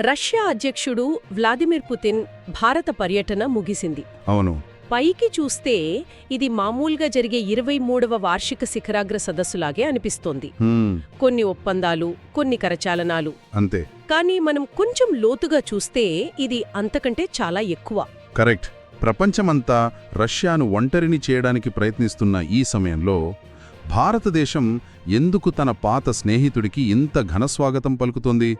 Russia అధ్యక్షుడు Vladimir Putin భారత పర్యటన ముగిసింది. అవును. పైకి చూస్తే ఇది మామూలుగా జరిగే ఇరవై మూడవ వార్షిక శిఖరాగ్ర సదస్సులాగే అనిపిస్తోంది. కొన్ని ఒప్పందాలు కొన్ని కరచాలనాలు. అంతే. కానీ మనం కొంచెం లోతుగా చూస్తే ఇది అంతకంటే చాలా ఎక్కువ. కరెక్ట్. ప్రపంచమంతా రష్యాను ఒంటరిని చేయడానికి ప్రయత్నిస్తున్న ఈ సమయంలో భారతదేశం ఎందుకు తన పాత స్నేహితుడికి ఇంత ఘనస్వాగతం పలుకుతోంది?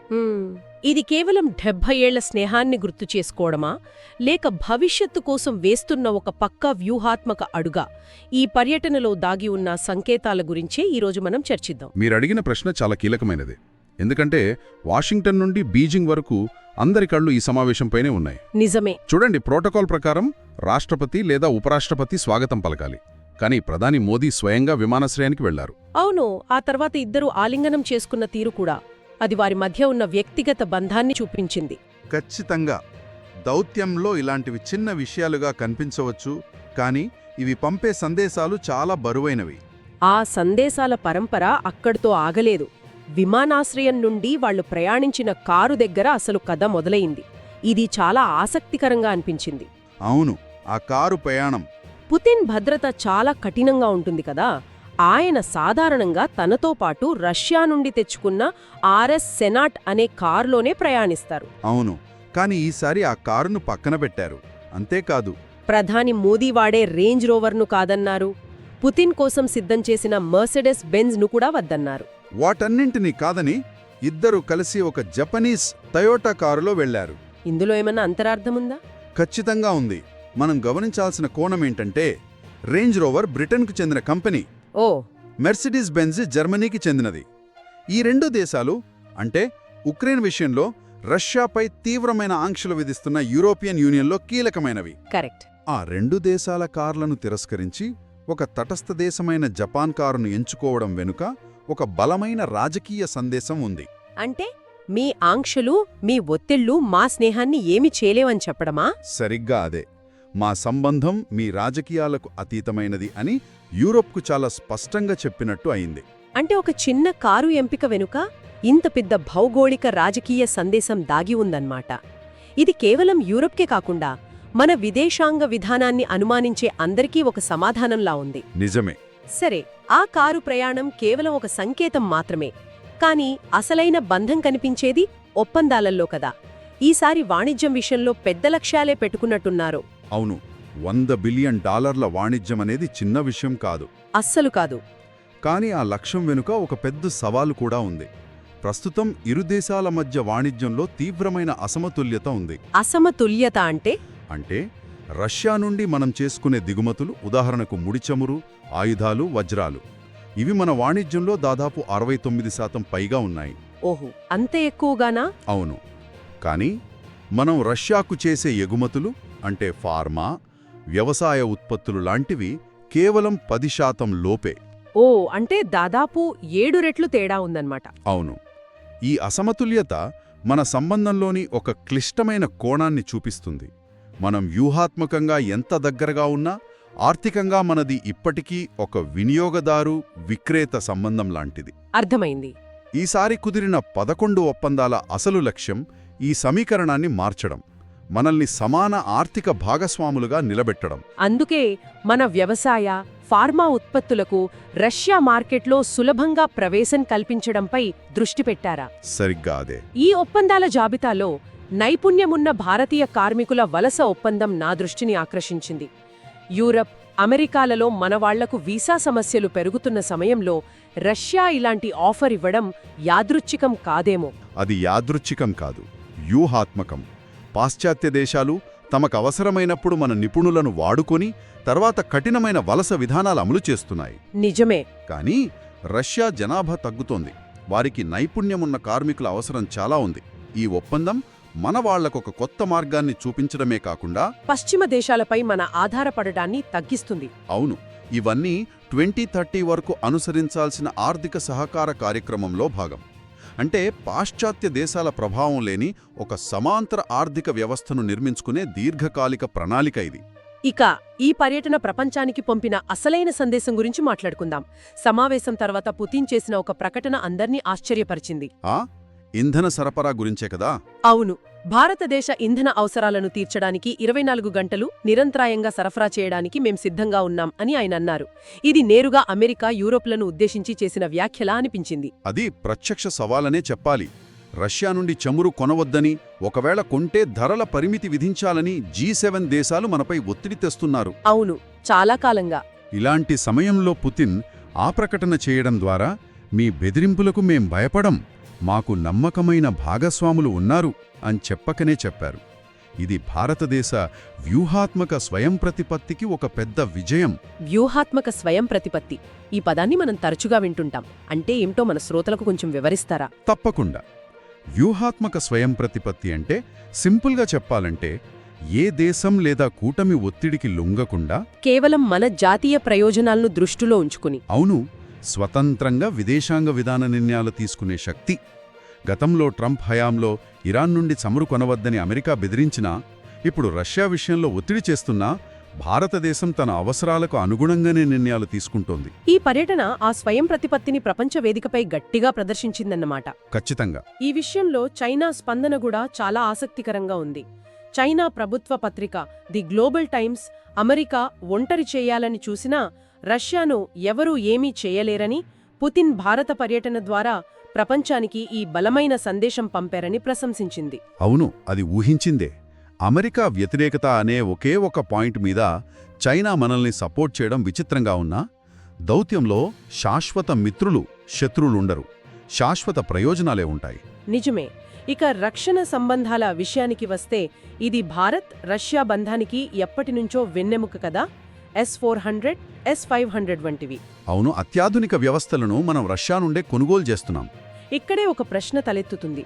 ఇది కేవలం డెబ్భై ఏళ్ళ స్నేహాన్ని గుర్తు చేసుకోవడమా? లేక భవిష్యత్తు కోసం వేస్తున్న ఒక పక్కా వ్యూహాత్మక అడుగా? ఈ పర్యటనలో దాగి ఉన్న సంకేతాల గురించే ఈరోజు మనం చర్చిద్దాం. మీరడిగిన ప్రశ్న చాలా కీలకమైనది. ఎందుకంటే వాషింగ్టన్ నుండి బీజింగ్ వరకు అందరి కళ్ళు ఈ సమావేశంపైనే ఉన్నాయి. నిజమే. చూడండి ప్రోటోకాల్ ప్రకారం రాష్ట్రపతి లేదా ఉపరాష్ట్రపతి స్వాగతం పలకాలి. కానీ ప్రధాని మోదీ స్వయంగా విమానాశ్రయానికి వెళ్ళారు. అవును ఆ తర్వాత ఇద్దరు ఆలింగనం చేసుకున్న తీరు కూడా. అది వారి మధ్య ఉన్న వ్యక్తిగత బంధాన్ని చూపించింది. ఖచ్చితంగా. దౌత్యంలో ఇలాంటివి చిన్న విషయాలుగా కనిపించవచ్చు కానీ ఇవి పంపే సందేశాలు చాలా బరువైనవి. ఆ సందేశాల పరంపర అక్కడితో ఆగలేదు. విమానాశ్రయం నుండి వాళ్ళు ప్రయాణించిన కారు దగ్గర అసలు కథ మొదలైంది. ఇది చాలా ఆసక్తికరంగా అనిపించింది. అవును ఆ కారు ప్రయాణం. పుతిన్ భద్రత చాలా కఠినంగా ఉంటుంది కదా? ఆయన సాధారణంగా తనతో పాటు రష్యా నుండి తెచ్చుకున్న ఆర్ఎస్ సెనాట్ అనే కారులోనే ప్రయాణిస్తారు. అవును. కానీ ఈసారి ఆ కారును పక్కన పెట్టారు. అంతేకాదు ప్రధాని మోదీ వాడే రేంజ్ రోవర్ను కాదన్నారు. పుతిన్ కోసం సిద్ధం చేసిన మర్సెడెస్ బెంజ్ను కూడా వద్దన్నారు. వాటన్నింటినీ కాదని ఇద్దరు కలిసి ఒక జపనీస్ టయోటా కారులో వెళ్ళారు ఇందులో ఏమన్నా అంతరార్థముందా ఖచ్చితంగా ఉంది. మనం గమనించాల్సిన కోణం ఏంటంటే రేంజ్ రోవర్ బ్రిటన్కు చెందిన కంపెనీ. ఓ. మెర్సిడీస్ బెంజ్ జర్మనీకి చెందినది. ఈ రెండు దేశాలు అంటే ఉక్రెయిన్ విషయంలో రష్యాపై తీవ్రమైన ఆంక్షలు విధిస్తున్న యూరోపియన్ యూనియన్లో కీలకమైనవి. కరెక్ట్. ఆ రెండు దేశాల కార్లను తిరస్కరించి ఒక తటస్థ దేశమైన జపాన్ కారును ఎంచుకోవడం వెనుక ఒక బలమైన రాజకీయ సందేశం ఉంది. అంటే మీ ఆంక్షలు మీ ఒత్తిళ్ళు మా స్నేహాన్ని ఏమి చేయలేవని చెప్పడమా? సరిగ్గా అదే. మా సంబంధం మీ రాజకీయాలకు అతీతమైనది అని యూరోప్కు చాలా స్పష్టంగా చెప్పినట్టు అయింది. అంటే ఒక చిన్న కారు ఎంపిక వెనుక ఇంత పెద్ద భౌగోళిక రాజకీయ సందేశం దాగి ఉందన్నమాట. ఇది కేవలం యూరప్కే కాకుండా మన విదేశాంగ విధానాన్ని అనుమానించే అందరికీ ఒక సమాధానంలా ఉంది. నిజమే. సరే ఆ కారు ప్రయాణం కేవలం ఒక సంకేతం మాత్రమే. కానీ అసలైన బంధం కనిపించేది ఒప్పందాలల్లో కదా. ఈసారి వాణిజ్యం విషయంలో పెద్ద లక్ష్యాలే పెట్టుకున్నట్టున్నారు. అవును. వంద బిలియన్ డాలర్ల వాణిజ్యం అనేది చిన్న విషయం కాదు. అస్సలు కాదు. కానీ ఆ లక్ష్యం వెనుక ఒక పెద్ద సవాలు కూడా ఉంది. ప్రస్తుతం ఇరు దేశాల మధ్య వాణిజ్యంలో తీవ్రమైన అసమతుల్యత ఉంది. అసమతుల్యత అంటే? అంటే రష్యా నుండి మనం చేసుకునే దిగుమతులు ఉదాహరణకు ముడిచమురు ఆయుధాలు వజ్రాలు. ఇవి మన వాణిజ్యంలో దాదాపు అరవై తొమ్మిది శాతం పైగా ఉన్నాయి. ఓహో అంత ఎక్కువగానా? అవును. కానీ మనం రష్యాకు చేసే ఎగుమతులు అంటే ఫార్మా వ్యవసాయ ఉత్పత్తులు లాంటివి కేవలం పది శాతం లోపే. ఓ అంటే దాదాపు ఏడు రెట్లు తేడా ఉందన్నమాట. అవును. ఈ అసమతుల్యత మన సంబంధంలోని ఒక క్లిష్టమైన కోణాన్ని చూపిస్తుంది. మనం వ్యూహాత్మకంగా ఎంత దగ్గరగా ఉన్నా ఆర్థికంగా మనది ఇప్పటికీ ఒక వినియోగదారు విక్రేత సంబంధం లాంటిది. అర్థమైంది. ఈసారి కుదిరిన పదకొండు ఒప్పందాల అసలు లక్ష్యం ఈ సమీకరణాన్ని మార్చడం. మనల్ని సమాన ఆర్థిక భాగస్వాములుగా నిలబెట్టడం. అందుకే మన వ్యవసాయ ఫార్మా ఉత్పత్తులకు రష్యా మార్కెట్లో సులభంగా ప్రవేశం కల్పించడంపై దృష్టి పెట్టారా? సరిగ్గా అదే. ఈ ఒప్పందాల జాబితాలో నైపుణ్యమున్న భారతీయ కార్మికుల వలస ఒప్పందం నా దృష్టిని ఆకర్షించింది. యూరప్ అమెరికాలలో మనవాళ్ళకు వీసా సమస్యలు పెరుగుతున్న సమయంలో రష్యా ఇలాంటి ఆఫర్ ఇవ్వడం యాదృచ్ఛికం కాదేమో. అది యాదృచ్ఛికం కాదు వ్యూహాత్మకం. పాశ్చాత్య దేశాలు తమకు అవసరమైనప్పుడు మన నిపుణులను వాడుకొని తర్వాత కఠినమైన వలస విధానాలు అమలు చేస్తున్నాయి. నిజమే. కానీ రష్యా జనాభా తగ్గుతోంది. వారికి నైపుణ్యమున్న కార్మికుల అవసరం చాలా ఉంది. ఈ ఒప్పందం మన వాళ్ళకొక కొత్త మార్గాన్ని చూపించడమే కాకుండా పశ్చిమ దేశాలపై మన ఆధారపడడాన్ని తగ్గిస్తుంది. అవును. ఇవన్నీ ట్వంటీ థర్టీ వరకు అనుసరించాల్సిన ఆర్థిక సహకార కార్యక్రమంలో భాగం. అంటే పాశ్చాత్య దేశాల ప్రభావం లేని ఒక సమాంతర ఆర్థిక వ్యవస్థను నిర్మించుకునే దీర్ఘకాలిక ప్రణాళిక ఇది. ఇక ఈ పర్యటన ప్రపంచానికి పంపిన అసలైన సందేశం గురించి మాట్లాడుకుందాం. సమావేశం తర్వాత పుతిన్ చేసిన ఒక ప్రకటన అందర్నీ ఆశ్చర్యపరిచింది. ఆ? ఇంధన సరఫరా గురించే కదా? అవును. భారతదేశ ఇంధన అవసరాలను తీర్చడానికి ఇరవై నాలుగు గంటలు నిరంతరాయంగా సరఫరా చేయడానికి మేం సిద్ధంగా ఉన్నాం అని ఆయన అన్నారు. ఇది నేరుగా అమెరికా యూరోప్లను ఉద్దేశించి చేసిన వ్యాఖ్యలా అనిపించింది. అది ప్రత్యక్ష సవాలనే చెప్పాలి. రష్యా నుండి చమురు కొనవద్దని ఒకవేళ కొంటే ధరల పరిమితి విధించాలని జీ సెవెన్ దేశాలు మనపై ఒత్తిడి తెస్తున్నారు. అవును చాలా కాలంగా. ఇలాంటి సమయంలో పుతిన్ ఆ ప్రకటన చేయడం ద్వారా మీ బెదిరింపులకు మేం భయపడం మాకు నమ్మకమైన భాగస్వాములు ఉన్నారు అని చెప్పకనే చెప్పారు. ఇది భారతదేశ వ్యూహాత్మక స్వయం ప్రతిపత్తికి ఒక పెద్ద విజయం. వ్యూహాత్మక స్వయం ప్రతిపత్తి. ఈ పదాన్ని మనం తరచుగా వింటుంటాం. అంటే ఏమిటో మన శ్రోతలకు కొంచెం వివరిస్తారా? తప్పకుండా. వ్యూహాత్మక స్వయం ప్రతిపత్తి అంటే సింపుల్గా చెప్పాలంటే ఏ దేశం లేదా కూటమి ఒత్తిడికి లొంగకుండా కేవలం మన జాతీయ ప్రయోజనాలను దృష్టిలో ఉంచుకుని. అవును స్వతంత్రంగా విదేశాంగ విధాన నిర్ణయాలు తీసుకునే శక్తి. గతంలో ట్రంప్ హయాంలో ఇరాన్ నుండి చమురు కొనవద్దని అమెరికా బెదిరించినా ఇప్పుడు రష్యా విషయంలో ఒత్తిడి చేస్తున్నా భారతదేశం తన అవసరాలకు అనుగుణంగానే నిర్ణయాలు తీసుకుంటోంది. ఈ పర్యటన ఆ స్వయం ప్రతిపత్తిని ప్రపంచ వేదికపై గట్టిగా ప్రదర్శించిందన్నమాట. ఖచ్చితంగా. ఈ విషయంలో చైనా స్పందన కూడా చాలా ఆసక్తికరంగా ఉంది. చైనా ప్రభుత్వ పత్రిక ది గ్లోబల్ టైమ్స్ అమెరికా ఒంటరి చేయాలని చూసినా రష్యాను ఎవరూ ఏమీ చేయలేరని పుతిన్ భారత పర్యటన ద్వారా ప్రపంచానికి ఈ బలమైన సందేశం పంపారని ప్రశంసించింది. అవును అది ఊహించిందే. అమెరికా వ్యతిరేకత అనే ఒకే ఒక పాయింట్ మీద చైనా మనల్ని సపోర్ట్ చేయడం విచిత్రంగా ఉన్నా దౌత్యంలో శాశ్వత మిత్రులు శత్రువులుండరు శాశ్వత ప్రయోజనాలే ఉంటాయి. నిజమే. ఇక రక్షణ సంబంధాల విషయానికి వస్తే ఇది భారత్ రష్యా బంధానికి ఎప్పటినుంచో వెన్నెముక కదా? S four hundred S five hundred వంటివి. అవును అత్యాధునిక వ్యవస్థలను మనం రష్యా నుండే కొనుగోలు చేస్తున్నాం. ఇక్కడే ఒక ప్రశ్న తలెత్తుతుంది.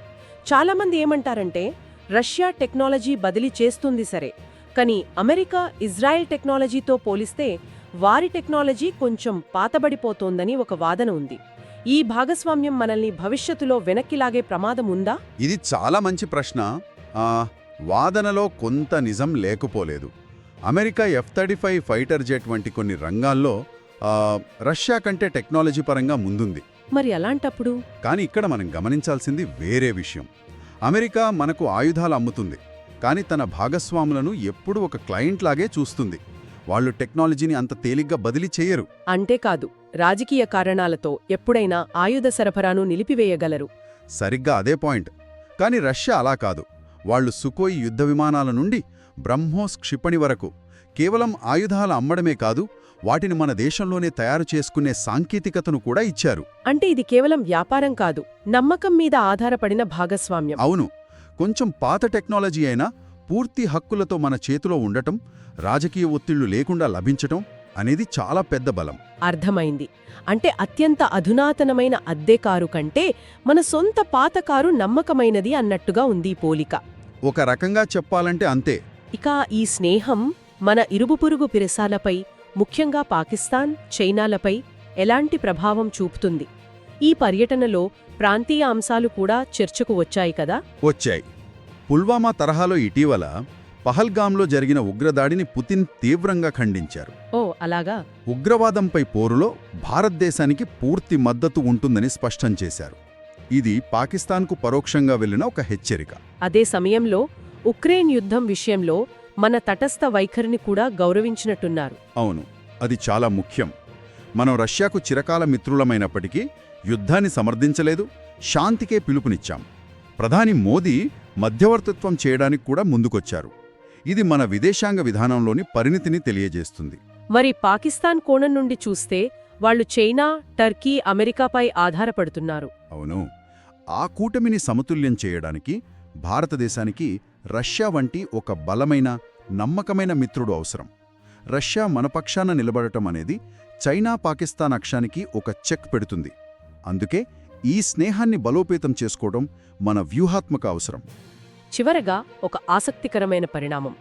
చాలామంది ఏమంటారంటే రష్యా టెక్నాలజీ బదిలీ చేస్తుంది సరే కానీ అమెరికా ఇజ్రాయెల్ టెక్నాలజీతో పోలిస్తే వారి టెక్నాలజీ కొంచెం పాతబడిపోతోందని ఒక వాదన ఉంది. ఈ భాగస్వామ్యం మనల్ని భవిష్యత్తులో వెనక్కిలాగే ప్రమాదం ఉందా? ఇది చాలా మంచి ప్రశ్న. వాదనలో కొంత నిజం లేకపోలేదు. America F thirty five fighter jet వంటి కొన్ని రంగాల్లో రష్యా కంటే టెక్నాలజీ పరంగా ముందుంది. మరి అలాంటప్పుడు? కానీ ఇక్కడ మనం గమనించాల్సింది వేరే విషయం. అమెరికా మనకు ఆయుధాలు అమ్ముతుంది కానీ తన భాగస్వాములను ఎప్పుడూ ఒక క్లయింట్ లాగే చూస్తుంది. వాళ్ళు టెక్నాలజీని అంత తేలిగ్గా బదిలీ చేయరు. అంతేకాదు రాజకీయ కారణాలతో ఎప్పుడైనా ఆయుధ సరఫరాను నిలిపివేయగలరు. సరిగ్గా అదే పాయింట్. కానీ రష్యా అలా కాదు. వాళ్ళు సుకోయి యుద్ధ విమానాల నుండి బ్రహ్మోస్ క్షిపణి వరకు కేవలం ఆయుధాలు అమ్మడమే కాదు వాటిని మన దేశంలోనే తయారు చేసుకునే సాంకేతికతను కూడా ఇచ్చారు. అంటే ఇది కేవలం వ్యాపారం కాదు నమ్మకం మీద ఆధారపడిన భాగస్వామ్యం. అవును కొంచెం పాత టెక్నాలజీ అయినా పూర్తి హక్కులతో మన చేతిలో ఉండటం రాజకీయ ఒత్తిళ్ళు లేకుండా లభించటం అనేది చాలా పెద్ద బలం. అర్థమైంది. అంటే అత్యంత అధునాతనమైన అద్దె కారు కంటే మన సొంత పాత కారు నమ్మకమైనది అన్నట్టుగా ఉంది పోలిక. ఒక రకంగా చెప్పాలంటే అంతే. ఇక ఈ స్నేహం మన ఇరుబుపురుగు పిరసాలపై ముఖ్యంగా పాకిస్తాన్ చైనాలపై ఎలాంటి ప్రభావం చూపుతుంది? ఈ పర్యటనలో ప్రాంతీయ అంశాలు కూడా చర్చకు వచ్చాయి కదా? వచ్చాయి. పుల్వామా తరహాలో ఇటీవల పహల్గాంలో జరిగిన ఉగ్రదాడిని పుతిన్ తీవ్రంగా ఖండించారు. ఓ అలాగా? ఉగ్రవాదంపై పోరులో భారతదేశానికి పూర్తి మద్దతు ఉంటుందని స్పష్టం చేశారు. ఇది పాకిస్తాన్కు పరోక్షంగా వెళ్ళిన ఒక హెచ్చరిక. అదే సమయంలో ఉక్రెయిన్ యుద్ధం విషయంలో మన తటస్థ వైఖరిని కూడా గౌరవించినట్టున్నారు. అవును అది చాలా ముఖ్యం. మనం రష్యాకు చిరకాల మిత్రులమైనప్పటికీ యుద్ధాన్ని సమర్థించలేదు శాంతికే పిలుపునిచ్చాం. ప్రధాని మోదీ మధ్యవర్తిత్వం చేయడానికి కూడా ముందుకొచ్చారు. ఇది మన విదేశాంగ విధానంలోని పరిణితిని తెలియజేస్తుంది. మరి పాకిస్తాన్ కోణం నుండి చూస్తే వాళ్ళు చైనా టర్కీ అమెరికాపై ఆధారపడుతున్నారు. అవును ఆ కూటమిని సమతుల్యం చేయడానికి భారతదేశానికి రష్యా వంటి ఒక బలమైన నమ్మకమైన మిత్రుడు అవసరం. రష్యా మన పక్షాన నిలబడటం అనేది చైనా పాకిస్తాన్ అక్షానికి ఒక చెక్ పెడుతుంది. అందుకే ఈ స్నేహాన్ని బలోపేతం చేసుకోవడం మన వ్యూహాత్మక అవసరం. చివరగా ఒక ఆసక్తికరమైన పరిణామం.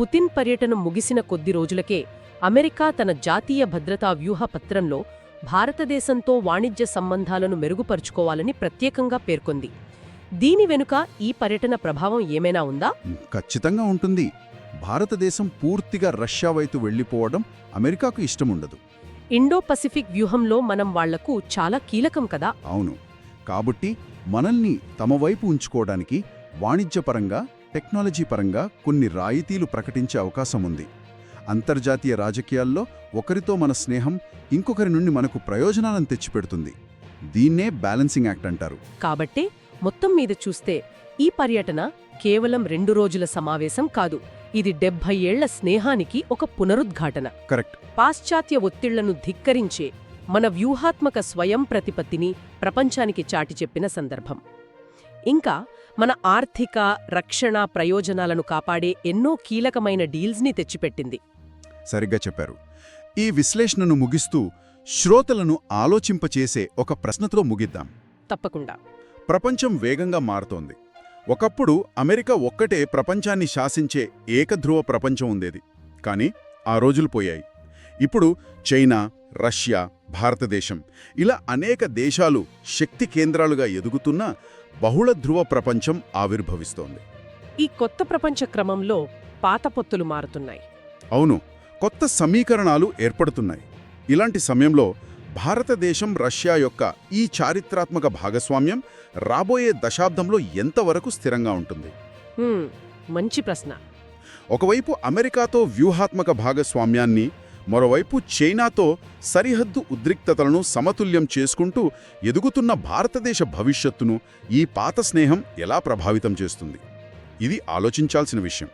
పుతిన్ పర్యటన ముగిసిన కొద్ది రోజులకే అమెరికా తన జాతీయ భద్రతా వ్యూహ పత్రంలో భారతదేశంతో వాణిజ్య సంబంధాలను మెరుగుపరుచుకోవాలని ప్రత్యేకంగా పేర్కొంది. దీని వెనుక ఈ పర్యటన ప్రభావం ఏమైనా ఉందా? ఖచ్చితంగా ఉంటుంది. భారతదేశం పూర్తిగా రష్యా వైపు వెళ్ళిపోవడం అమెరికాకు ఇష్టముండదు. ఇండో పసిఫిక్ వ్యూహంలో మనం వాళ్ళకు చాలా కీలకం కదా? అవును. కాబట్టి మనల్ని తమ వైపు ఉంచుకోవడానికి వాణిజ్యపరంగా టెక్నాలజీ పరంగా కొన్ని రాయితీలు ప్రకటించే అవకాశం ఉంది. అంతర్జాతీయ రాజకీయాల్లో ఒకరితో మన స్నేహం ఇంకొకరి నుండి మనకు ప్రయోజనాలను తెచ్చిపెడుతుంది. దీన్నే బ్యాలెన్సింగ్ యాక్ట్ అంటారు. కాబట్టే మొత్తం మీద చూస్తే ఈ పర్యటన కేవలం రెండు రోజుల సమావేశం కాదు ఇది డెబ్భై ఏళ్ళ స్నేహానికి ఒక పునరుద్ఘాటన. కరెక్ట్. పాశ్చాత్య ఒత్తిళ్ళను ధిక్కరించే మన వ్యూహాత్మక స్వయం ప్రతిపత్తిని ప్రపంచానికి చాటి చెప్పిన సందర్భం. ఇంకా మన ఆర్థిక రక్షణ ప్రయోజనాలను కాపాడే ఎన్నో కీలకమైన డీల్స్ని తెచ్చిపెట్టింది. సరిగ్గా చెప్పారు. ఈ విశ్లేషణను ముగిస్తూ శ్రోతలను ఆలోచింపచేసే ఒక ప్రశ్నతో ముగిద్దాం. తప్పకుండా. ప్రపంచం వేగంగా మారుతోంది. ఒకప్పుడు అమెరికా ఒక్కటే ప్రపంచాన్ని శాసించే ఏకధ్రువ ప్రపంచం ఉండేది. కానీ ఆ రోజులు పోయాయి. ఇప్పుడు చైనా రష్యా భారతదేశం ఇలా అనేక దేశాలు శక్తి కేంద్రాలుగా ఎదుగుతున్న బహుళ ధ్రువ ప్రపంచం ఆవిర్భవిస్తోంది. ఈ కొత్త ప్రపంచ క్రమంలో పాత పొత్తులు మారుతున్నాయి. అవును. కొత్త సమీకరణాలు ఏర్పడుతున్నాయి. ఇలాంటి సమయంలో భారతదేశం రష్యా యొక్క ఈ చారిత్రాత్మక భాగస్వామ్యం రాబోయే దశాబ్దంలో ఎంతవరకు స్థిరంగా ఉంటుంది? మంచి ప్రశ్న. ఒకవైపు అమెరికాతో వ్యూహాత్మక భాగస్వామ్యాన్ని మరోవైపు చైనాతో సరిహద్దు ఉద్రిక్తతలను సమతుల్యం చేసుకుంటూ ఎదుగుతున్న భారతదేశ భవిష్యత్తును ఈ పాత స్నేహం ఎలా ప్రభావితం చేస్తుంది? ఇది ఆలోచించాల్సిన విషయం.